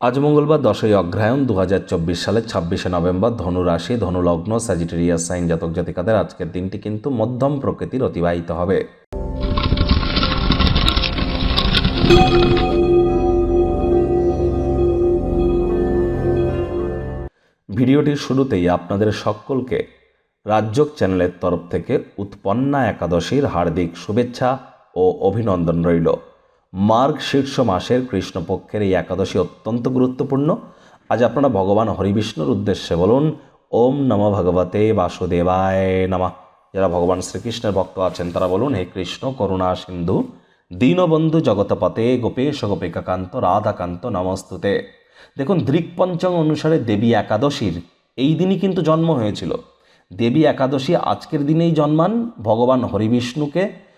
আজ মঙ্গলবার দশই অগ্রহায়ণ দু সালের ছাব্বিশে নভেম্বর ধনু রাশি ধনুলগ্ন স্যাজিটেরিয়াস সাইন জাতক জাতিকাদের আজকের দিনটি কিন্তু মধ্যম প্রকৃতির অতিবাহিত হবে। ভিডিওটির শুরুতেই আপনাদের সকলকে রাজ্যক চ্যানেলের তরফ থেকে উৎপন্না একাদশীর হার্দিক শুভেচ্ছা ও অভিনন্দন রইল। মার্গ শীর্ষ মাসের কৃষ্ণপক্ষের এই একাদশী অত্যন্ত গুরুত্বপূর্ণ। আজ আপনারা ভগবান হরিবিষ্ণুর উদ্দেশ্যে বলুন, ওম নম ভগবতে বাসুদেবায় নমা। যারা ভগবান শ্রীকৃষ্ণের ভক্ত আছেন, তারা বলুন, হে কৃষ্ণ, করুণা সিন্ধু, দীনবন্ধু জগতপতে গোপেশ গোপিকাকান্ত, রাধাকান্ত নমস্তুতে। দেখুন, দৃকপঞ্চম অনুসারে দেবী একাদশীর এই দিনই কিন্তু জন্ম হয়েছিল। দেবী একাদশী আজকের দিনেই জন্মান, ভগবান হরিবিষ্ণুকে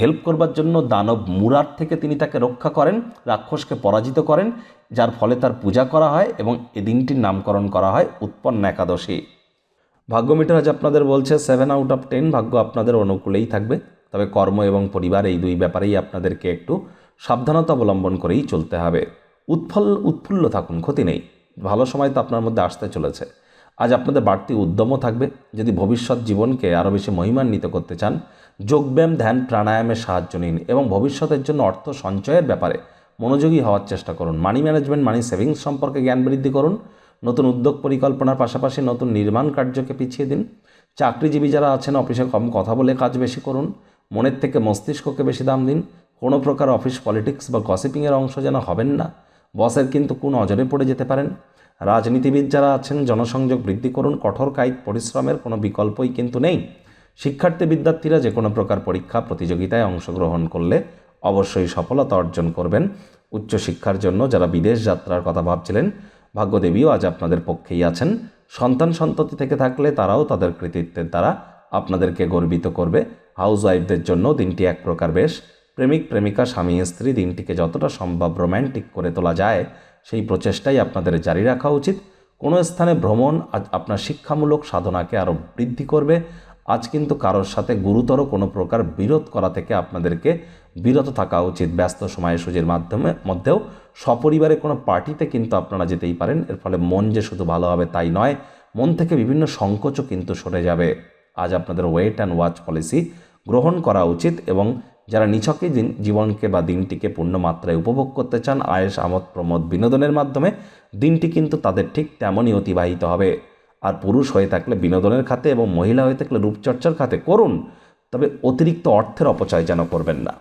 হেল্প করবার জন্য দানব মুরার থেকে তিনি তাকে রক্ষা করেন, রাক্ষসকে পরাজিত করেন, যার ফলে তার পূজা করা হয় এবং এ দিনটির নামকরণ করা হয় উৎপন্ন একাদশী। ভাগ্য মিটার আজ আপনাদের বলছে সেভেন আউট অফ টেন ভাগ্য আপনাদের অনুকূলেই থাকবে। তবে কর্ম এবং পরিবার এই দুই ব্যাপারেই আপনাদেরকে একটু সাবধানতা অবলম্বন করেই চলতে হবে। উৎফল, উৎফুল্ল থাকুন, ক্ষতি নেই। ভালো সময় তো আপনার মধ্যে আসতে চলেছে। আজ আপনাদের বাড়তি উদ্যমও থাকবে। যদি ভবিষ্যৎ জীবনকে আরও বেশি মহিমান্বিত করতে চান, যোগব্যায়াম, ধ্যান প্রাণায়ামের সাহায্য নিন এবং ভবিষ্যতের জন্য অর্থ সঞ্চয়ের ব্যাপারে মনোযোগী হওয়ার চেষ্টা করুন। মানি ম্যানেজমেন্ট, মানি সেভিংস সম্পর্কে জ্ঞান বৃদ্ধি করুন। নতুন উদ্যোগ পরিকল্পনার পাশাপাশি নতুন নির্মাণ কার্যকে পিছিয়ে দিন। চাকরিজীবী যারা আছেন, অফিসে কম কথা বলে কাজ বেশি করুন। মনের থেকে মস্তিষ্ককে বেশি দাম দিন। কোনো প্রকার অফিস পলিটিক্স বা গসিপিংয়ের অংশ যেন হবেন না। বসের কিন্তু কোন অজরে পড়ে যেতে পারেন। রাজনীতিবিদ যারা আছেন, জনসংযোগ বৃদ্ধি করুন, কঠোর কায়িক পরিশ্রমের কোনো বিকল্পই কিন্তু নেই। শিক্ষার্থী বিদ্যার্থীরা যে কোনো প্রকার পরীক্ষা, প্রতিযোগিতায় অংশগ্রহণ করলে অবশ্যই সফলতা অর্জন করবেন। উচ্চশিক্ষার জন্য যারা বিদেশ যাত্রার কথা ভাবছিলেন, ভাগ্যদেবীও আজ আপনাদের পক্ষেই আছেন। সন্তান সন্ততি থেকে থাকলে তারাও তাদের কৃতিত্বের দ্বারা আপনাদেরকে গর্বিত করবে। হাউস ওয়াইফদের জন্য দিনটি এক প্রকার বেশ। প্রেমিক, প্রেমিকা, স্বামী, স্ত্রী দিনটিকে যতটা সম্ভব রোম্যান্টিক করে তোলা যায়, সেই প্রচেষ্টাই আপনাদের জারি রাখা উচিত। কোনো স্থানে ভ্রমণ আজ আপনার শিক্ষামূলক সাধনাকে আরও বৃদ্ধি করবে। আজ কিন্তু কারোর সাথে গুরুতর কোনো প্রকার বিরোধ করা থেকে আপনাদেরকে বিরত থাকা উচিত। ব্যস্ত সময়সূচির মাধ্যমে, মধ্যেও সপরিবারে কোনো পার্টিতে কিন্তু আপনারা যেতেই পারেন। এর ফলে মন যে শুধু ভালো হবে তাই নয়, মন থেকে বিভিন্ন সংকোচও কিন্তু সরে যাবে। আজ আপনাদের ওয়েট অ্যান্ড ওয়াচ পলিসি গ্রহণ করা উচিত এবং যারা নিছকে দিন জীবনকে বা দিনটিকে পূর্ণ মাত্রায় উপভোগ করতে চান আয়েস আমোদ, প্রমোদ বিনোদনের মাধ্যমে দিনটি কিন্তু তাদের ঠিক তেমনই অতিবাহিত হবে। আর পুরুষ হয়ে থাকলে বিনোদনের খাতে এবং মহিলা হয়ে থাকলে রূপচর্চার খাতে করুন, তবে অতিরিক্ত অর্থের অপচয় যেন করবেন না।